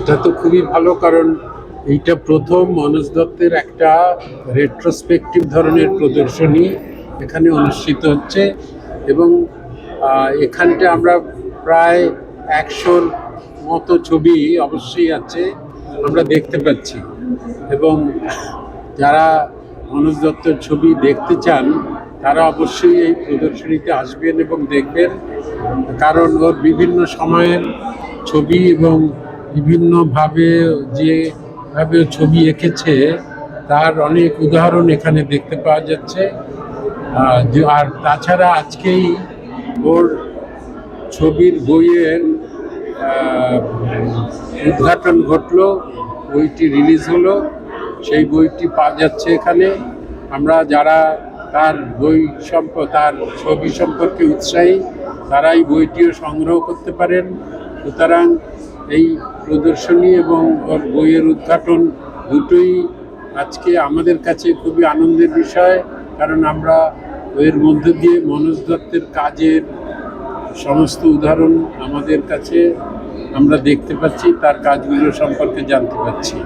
এটা তো খুবই ভালো কারণ এইটা প্রথম মনোজ দত্তের একটা রেট্রোস্পেকটিভ ধরনের প্রদর্শনী এখানে অনুষ্ঠিত হচ্ছে এবং এখানটা আমরা প্রায় একশোর মতো ছবি অবশ্যই আছে, আমরা দেখতে পাচ্ছি। এবং যারা মনোজ দত্তের ছবি দেখতে চান, তারা অবশ্যই এই প্রদর্শনীতে আসবেন এবং দেখবেন, কারণ ওর বিভিন্ন সময়ের ছবি এবং বিভিন্নভাবে যেভাবে ছবি এঁকেছে, তার অনেক উদাহরণ এখানে দেখতে পাওয়া যাচ্ছে। আর তাছাড়া আজকেই ওর ছবির বইয়ের উদ্ঘাটন ঘটলো, বইটি রিলিজ হলো, সেই বইটি পাওয়া যাচ্ছে এখানে। আমরা যারা তার বই সম্প, তার ছবি সম্পর্কে উৎসাহী, তারাই বইটিও সংগ্রহ করতে পারেন। সুতরাং এই প্রদর্শনী এবং ওর বইয়ের উদ্ঘাটন দুটোই আজকে আমাদের কাছে খুবই আনন্দের বিষয়, কারণ আমরা এর মধ্য দিয়ে মনোজ দত্তের কাজের সমস্ত উদাহরণ আমাদের কাছে আমরা দেখতে পাচ্ছি, তার কাজগুলো সম্পর্কে জানতে পারছি